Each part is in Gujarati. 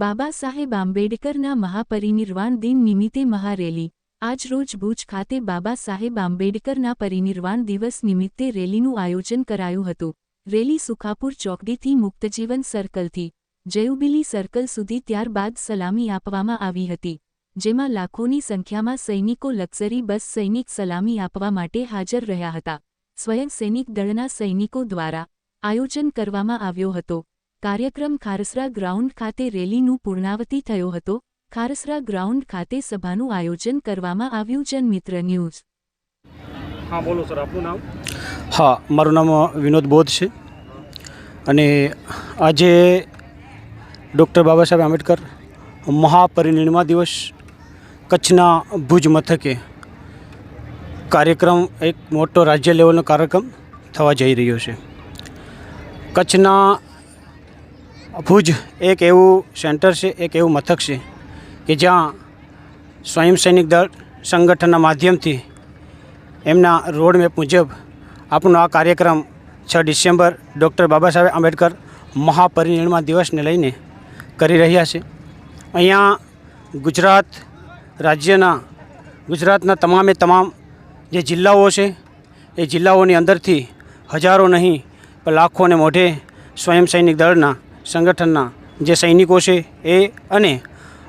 બાબા સાહેબ આંબેડકરના મહાપરિનિર્વાણ દિન નિમિત્તે મહારેલી. આજરોજ ભુજ ખાતે બાબા સાહેબ આંબેડકરના પરિનિર્વાણ દિવસ નિમિત્તે રેલીનું આયોજન કરાયું હતું. રેલી સુખાપુર ચોકડીથી મુક્તજીવન સર્કલથી, જયુબિલી સર્કલ સુધી ત્યારબાદ સલામી આપવામાં આવી હતી. જેમાં લાખોની સંખ્યામાં સૈનિકો લક્ઝરી બસ સૈનિક સલામી આપવા માટે હાજર રહ્યા હતા. સ્વયં સૈનિક દળના સૈનિકો દ્વારા આયોજન કરવામાં આવ્યો હતો. કાર્યક્રમ ખારસરા ગ્રાઉન્ડ ખાતે રેલીનું પૂર્ણાવતી થયો હતો. ખારસરા ગ્રાઉન્ડ ખાતે સભાનું આયોજન કરવામાં આવ્યું જનમિત્ર ન્યૂઝ. હા બોલો સર આપનું નામ? હા મારું નામ વિનોદ બોધ છે. અને આજે ડૉક્ટર બાબા સાહેબ આંબેડકર મહાપરિનિર્મા દિવસ કચ્છના ભુજ મથકે કાર્યક્રમ એક મોટો રાજ્ય લેવલનો કાર્યક્રમ થવા જઈ રહ્યો છે. કચ્છના ભુજ એક એવું સેન્ટર છે, એક એવું મથક છે કે જ્યાં સ્વયં સૈનિક દળ સંગઠનના માધ્યમથી એમના રોડમેપ મુજબ આપણો આ કાર્યક્રમ છ ડિસેમ્બર ડૉક્ટર બાબા સાહેબ આંબેડકર મહાપરિનિર્માણ દિવસને લઈને કરી રહ્યા છે. અહીંયા ગુજરાત રાજ્યના, ગુજરાતના તમામે તમામ જે જિલ્લાઓ છે, એ જિલ્લાઓની અંદરથી હજારો નહીં પણ લાખોને મોઢે સ્વયં સૈનિક દળના સંગઠનના જે સૈનિકો છે એ અને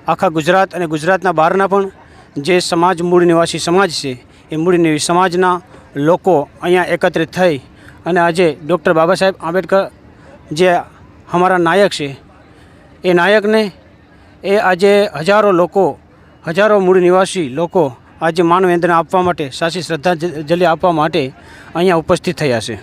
આખા ગુજરાત અને ગુજરાતના બહારના પણ જે સમાજ, મૂળ નિવાસી સમાજ છે એ મૂળ નિવાસી સમાજના લોકો અહીંયા એકત્રિત થઈ અને આજે ડૉક્ટર બાબા સાહેબ આંબેડકર જે અમારા નાયક છે, એ નાયકને એ આજે હજારો લોકો, હજારો મૂળ નિવાસી લોકો આજે માનવેંદ્રને આપવા માટે સાચી શ્રદ્ધાંજલિ આપવા માટે અહીંયા ઉપસ્થિત થયા છે.